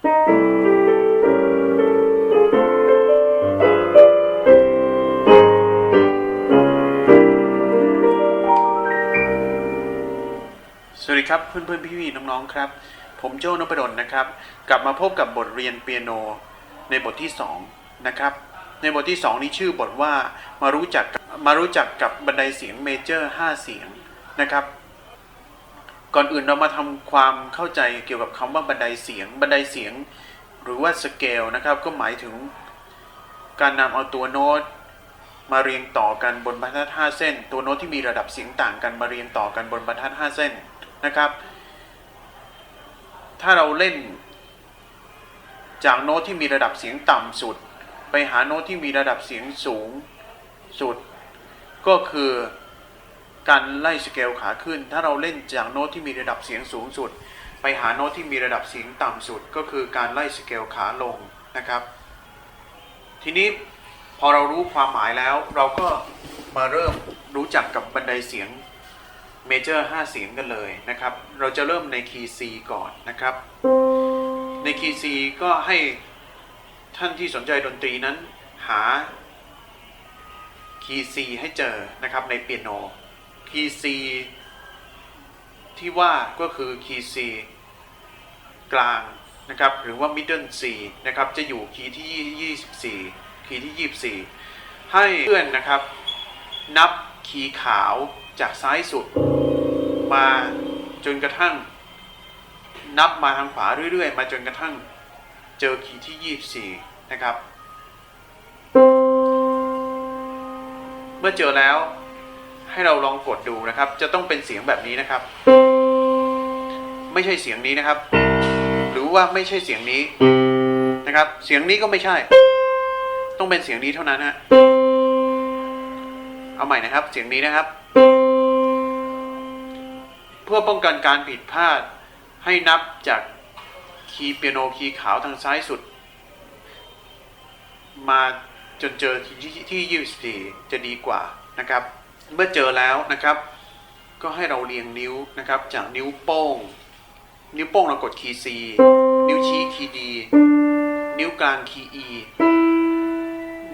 สวัสดีครับเพื่อนๆพี่ๆน้องๆครับ ผมโจ้นพดลนะครับ กลับมาพบกับบทเรียนเปียโนในบทที่2นะครับในบทที่ 2 นี้ชื่อบทว่ามารู้จักมารู้จักกับบันไดเสียงเมเจอร์5เสียงนะครับ ก่อนอื่นเรามาทำความเข้าใจเกี่ยวกับคำว่าบันไดเสียง บันไดเสียง หรือว่าสเกลนะครับ ก็หมายถึง การนำเอาตัวโน้ตมาเรียงต่อกันบนบรรทัด5เส้น ตัวโน้ตที่มีระดับเสียงต่างกันมาเรียงต่อกันบนบรรทัด5เส้นนะครับ ถ้าเราเล่น จากโน้ตที่มีระดับเสียงต่ำสุด ไปหาโน้ตที่มีระดับเสียงสูงสุด ก็คือ การไล่สเกลขาขึ้น ถ้าเราเล่นจากโน้ตที่มีระดับเสียงสูงสุด ไปหาโน้ตที่มีระดับเสียงต่ำสุด ก็คือการไล่สเกลขาลงนะครับ ทีนี้พอเรารู้ความหมายแล้วเราก็มาเริ่มรู้จักกับบันไดเสียงเมเจอร์5เสียงกันเลยนะครับ เราจะเริ่มในคีย์ C ก่อนนะครับ ในคีย์ C ก็ให้ท่านที่สนใจดนตรีนั้นหาคีย์ C ให้เจอนะครับในเปียโน คีย์ C ที่ว่าก็คือคีย์ C กลางนะครับหรือว่า middle C นะครับจะอยู่คีย์ที่ 24 คีย์ที่ 24 ให้เพื่อนนะครับนับคีย์ขาวจากซ้ายสุด มาจนกระทั่ง นับมาทางขวาเรื่อยๆ มาจนกระทั่งเจอคีย์ที่ 24 นะครับ เมื่อเจอแล้ว ให้เราลองกดดูนะครับ จะต้องเป็นเสียงแบบนี้นะครับ ไม่ใช่เสียงนี้นะครับ หรือว่าไม่ใช่เสียงนี้นะครับ เสียงนี้ก็ไม่ใช่ ต้องเป็นเสียงนี้เท่านั้นฮะเอาใหม่นะครับ เสียงนี้นะครับ เพื่อป้องกันการผิดพลาดให้นับจากคีย์เปียโนคีย์ขาวทางซ้ายสุด มาจนเจอที่ที่24 จะดีกว่านะครับ เมื่อเจอแล้วนะครับ ก็ให้เราเรียงนิ้วนะครับ จากนิ้วโป้ง นิ้วโป้งเรากดคีย์ C นิ้วชี้คีย์ D นิ้วกลางคีย์ E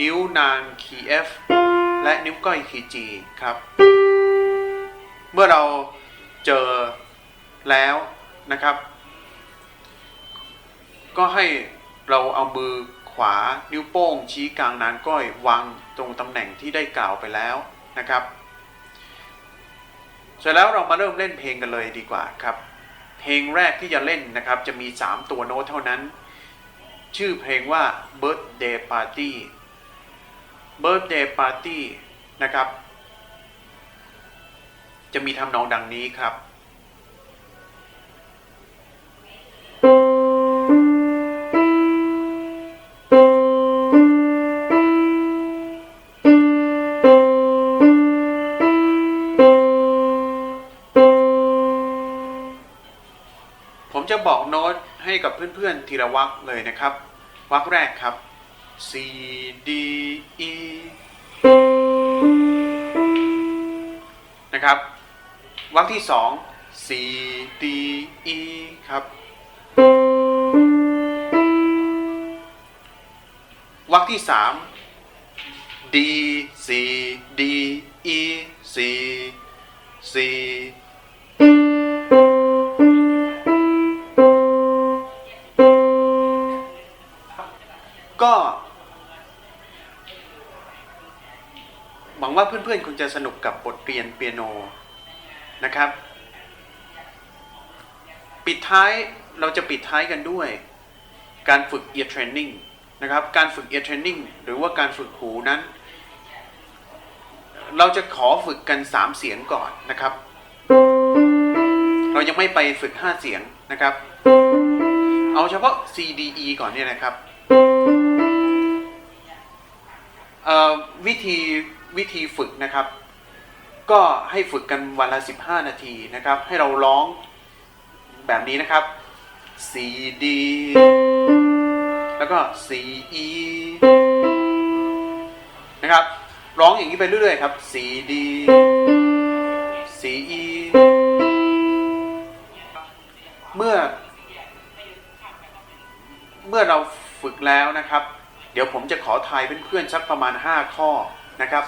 นิ้วนางคีย์ F และนิ้วก้อยคีย์ G ครับ เมื่อเราเจอแล้วนะครับ ก็ให้เราเอามือขวานิ้วโป้งชี้กลางนางก้อยวางตรงตำแหน่งที่ได้กล่าวไปแล้วนะครับ เสร็จแล้วเรามาเริ่มเล่นเพลงกันเลยดีกว่าครับ เพลงแรกที่จะเล่นนะครับ จะมี 3 ตัวโน้ตเท่านั้น ชื่อเพลงว่า Birthday Party Birthday Party นะครับ จะมีทำนองดังนี้ครับ จะบอกโน้ตให้กับเพื่อนๆทีละวรรคเลยนะครับวรรคแรกครับ C D E นะครับวรรคที่สอง C D E ครับวรรคที่สาม D C D E C C ว่าเพื่อนๆคงจะสนุกกับบทเรียนเปียโนนะครับ ปิดท้ายเราจะปิดท้ายกันด้วย การฝึก ear training นะครับ การฝึก ear training หรือว่าการฝึกหูนั้น เราจะขอฝึกกัน 3 เสียงก่อนนะครับ เรายังไม่ไปฝึก 5 เสียงนะครับ เอาเฉพาะ C D E ก่อนเนี่ยนะครับวิธี วิธีฝึกนะครับ ก็ให้ฝึกกันวันละ 15 นาทีนะครับ ให้เราร้องแบบนี้นะครับ C D แล้วก็ C E นะครับ ร้องอย่างนี้ไปเรื่อยๆครับ C D C E เมื่อ เมื่อเราฝึกแล้วนะครับ เดี๋ยวผมจะขอทายเพื่อนๆสักประมาณ 5 ข้อ นะครับ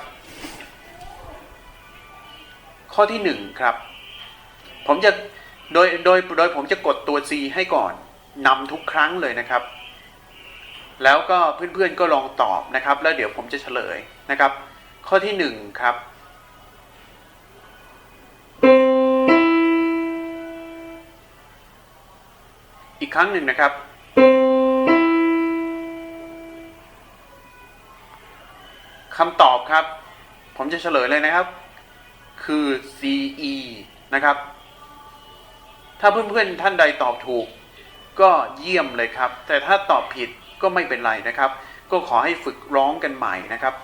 ข้อที่1ครับ ผมจะโดยโดยโดยผมจะกดตัว C ให้ก่อนนำทุกครั้งเลยนะครับ แล้วก็เพื่อนๆก็ลองตอบนะครับ แล้วเดี๋ยวผมจะเฉลยนะครับ ข้อที่1ครับอีกครั้งหนึ่งนะครับ คำตอบครับ ผมจะเฉลยเลยนะครับ คือ CE นะครับ ถ้าเพื่อนๆท่านใดตอบถูก ก็เยี่ยมเลยครับ แต่ถ้าตอบผิดก็ไม่เป็นไรนะครับ ก็ขอให้ฝึกร้องกันใหม่นะครับ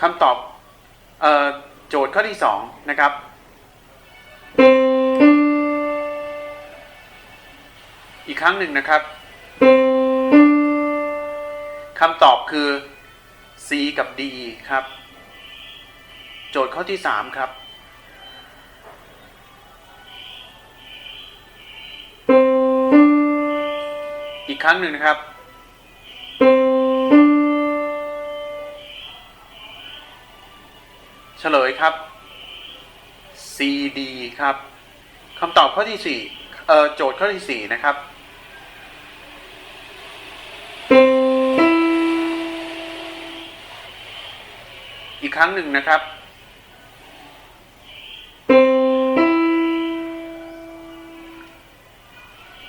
คำตอบออโจทย์ข้อที่ 2 นะครับ อีกครั้งหนึ่งนะครับ คำตอบคือ C กับ D ครับ โจทย์ข้อที่ 3 ครับอีกครั้งหนึ่งนะครับ เฉลยครับ CD ครับคำตอบข้อที่4เอ่อโจทย์ข้อที่ 4 นะครับ กครั้งหนึ่งนะครับ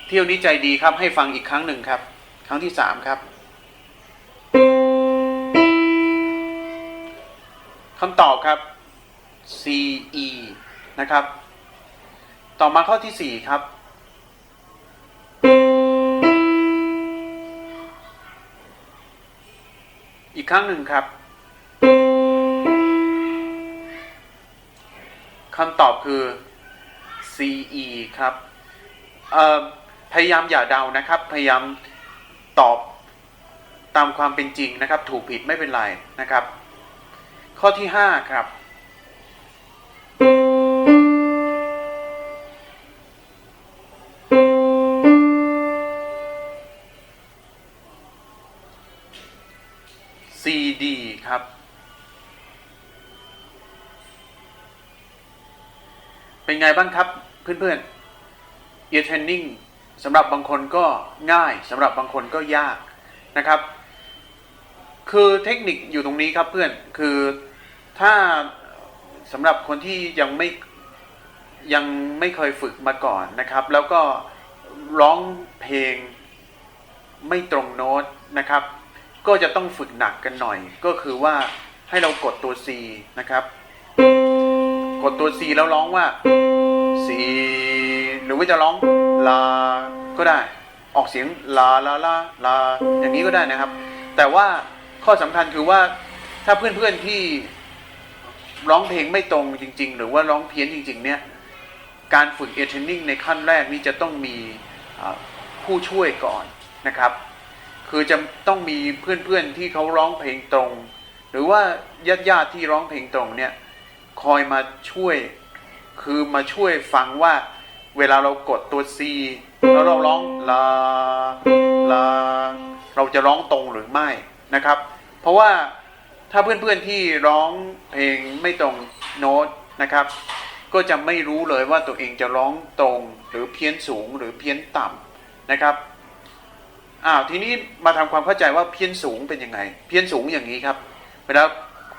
เที่ยวนี้ใจดีครับ ให้ฟังอีกครั้งหนึ่งครับ ครั้งที่สามครับคำตอบครับ CE นะครับ ต่อมาข้อที่สี่ครับอีกครั้งหนึ่งครับ คำตอบคือ CE ครับพยายามอย่าเดานะครับ พยายามตอบตามความเป็นจริงนะครับ ถูกผิดไม่เป็นไรนะครับ ข้อที่ 5 ครับ CD ครับ เป็นไงบ้างครับเพื่อนๆ ear training สำหรับบางคนก็ง่ายสำหรับบางคนก็ยากนะครับ คือเทคนิคอยู่ตรงนี้ครับเพื่อนคือถ้าสำหรับคนที่ยังไม่ยังไม่เคยฝึกมาก่อนนะครับ แล้วก็ร้องเพลงไม่ตรงโน้ตนะครับ ก็จะต้องฝึกหนักกันหน่อย ก็คือว่าให้เรากดตัว C นะครับ กดตัว C แล้วร้องว่า C หรือว่าจะร้องลา ก็ได้ ออกเสียงลาลาลาลาอย่างนี้ก็ได้นะครับ แต่ว่าข้อสำคัญคือว่าถ้าเพื่อนๆที่ร้องเพลงไม่ตรงจริง ๆ หรือว่าร้องเพี้ยนจริง ๆ เนี่ย การฝึกเอเทนนิ่งในขั้นแรกนี่จะต้องมีผู้ช่วยก่อนนะครับ คือจะต้องมีเพื่อนๆที่เขาร้องเพลงตรง หรือว่าญาติๆที่ร้องเพลงตรงเนี่ย คอยมาช่วย คือมาช่วยฟังว่า เวลาเรากดตัว C แล้วเราร้องลาลาเราจะร้องตรงหรือไม่นะครับ เพราะว่าถ้าเพื่อนๆที่ร้องเพลงไม่ตรงโน้ตนะครับ ก็จะไม่รู้เลยว่าตัวเองจะร้องตรงหรือเพี้ยนสูงหรือเพี้ยนต่ำนะครับอ้าวทีนี้มาทำความเข้าใจว่าเพี้ยนสูงเป็นยังไง เพี้ยนสูงอย่างนี้ครับเวลา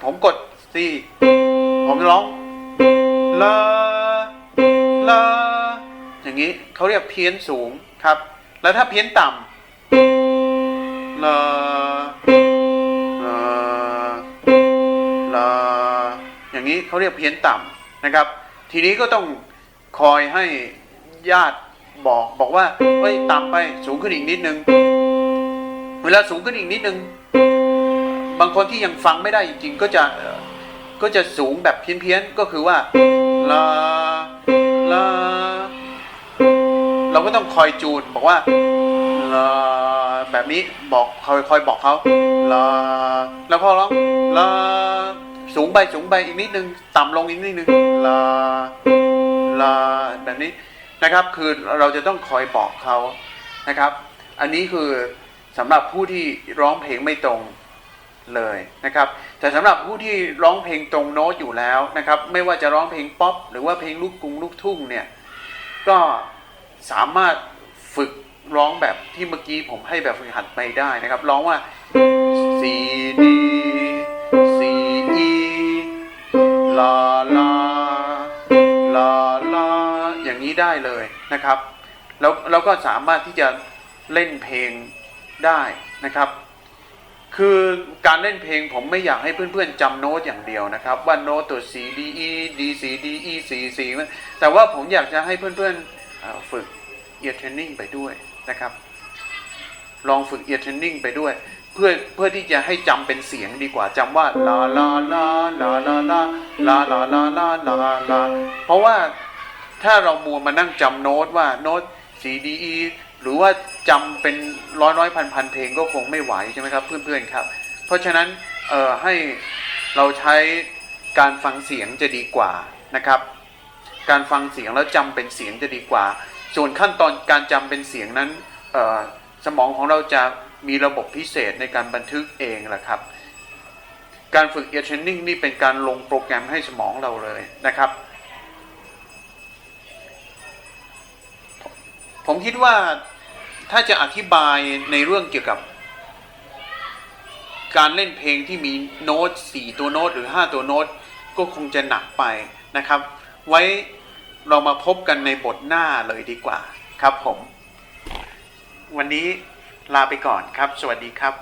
ผมกด C ผมร้องลาลาอย่างนี้เขาเรียกเพี้ยนสูงครับ แล้วถ้าเพี้ยนต่ำลาลาลาอย่างนี้เขาเรียกเพี้ยนต่ำนะครับ ทีนี้ก็ต้องคอยให้ญาติบอกบอกว่าเฮ้ยต่ำไปสูงขึ้นอีกนิดนึง เวลาสูงขึ้นอีกนิดนึง บางคนที่ยังฟังไม่ได้จริง ๆ ก็จะ ก็จะสูงแบบเพี้ยนๆก็คือว่าลาลาเราก็ต้องคอยจูนบอกว่าลาแบบนี้บอกคอยคอยบอกเขาลาแล้วพอร้องลาสูงไปสูงไปอีกนิดนึง ต่ำลงอีกนิดนึงลาลาแบบนี้นะครับ คือเราจะต้องคอยบอกเขานะครับ อันนี้คือสำหรับผู้ที่ร้องเพลงไม่ตรง เลยนะครับแต่สำหรับผู้ที่ร้องเพลงตรงโน้ตอยู่แล้วนะครับ ไม่ว่าจะร้องเพลงป๊อปหรือว่าเพลงลูกกรุงลูกทุ่งเนี่ยก็สามารถฝึกร้องแบบที่เมื่อกี้ผมให้แบบฝึกหัดไปได้นะครับ ร้องว่า C D C E ลาลาลาลาอย่างนี้ได้เลยนะครับ แล้วเราก็สามารถที่จะเล่นเพลงได้นะครับ คือการเล่นเพลงผมไม่อยากให้เพื่อนๆจำโน้ตอย่างเดียวนะครับ ว่าโน้ตตัว C D E D C D E C C แต่ว่าผมอยากจะให้เพื่อนๆฝึก ear training ไปด้วยนะครับ ลองฝึก ear training ไปด้วย เพื่อเพื่อที่จะให้จำเป็นเสียงดีกว่าจำว่าลาลาลาลาลาลาลาลาลาลาลาลาเพราะว่าถ้าเรามัวมานั่งจำโน้ตว่าโน้ต C D E หรือว่าจำเป็นร้อยร้อยพันพันเพลงก็คงไม่ไหวใช่ไหมครับเพื่อนๆครับ เพราะฉะนั้นเอ่อให้เราใช้การฟังเสียงจะดีกว่านะครับ การฟังเสียงแล้วจำเป็นเสียงจะดีกว่า ส่วนขั้นตอนการจำเป็นเสียงนั้นเอ่อสมองของเราจะมีระบบพิเศษในการบันทึกเองแหละครับ การฝึก ear training นี่เป็นการลงโปรแกรมให้สมองเราเลยนะครับ ผมคิดว่า ถ้าจะอธิบายในเรื่องเกี่ยวกับ การเล่นเพลงที่มีโน้ต4ตัวโน้ตหรือ5ตัวโน้ตก็คงจะหนักไปนะครับ ไว้เรามาพบกันในบทหน้าเลยดีกว่าครับผม วันนี้ลาไปก่อนครับ สวัสดีครับ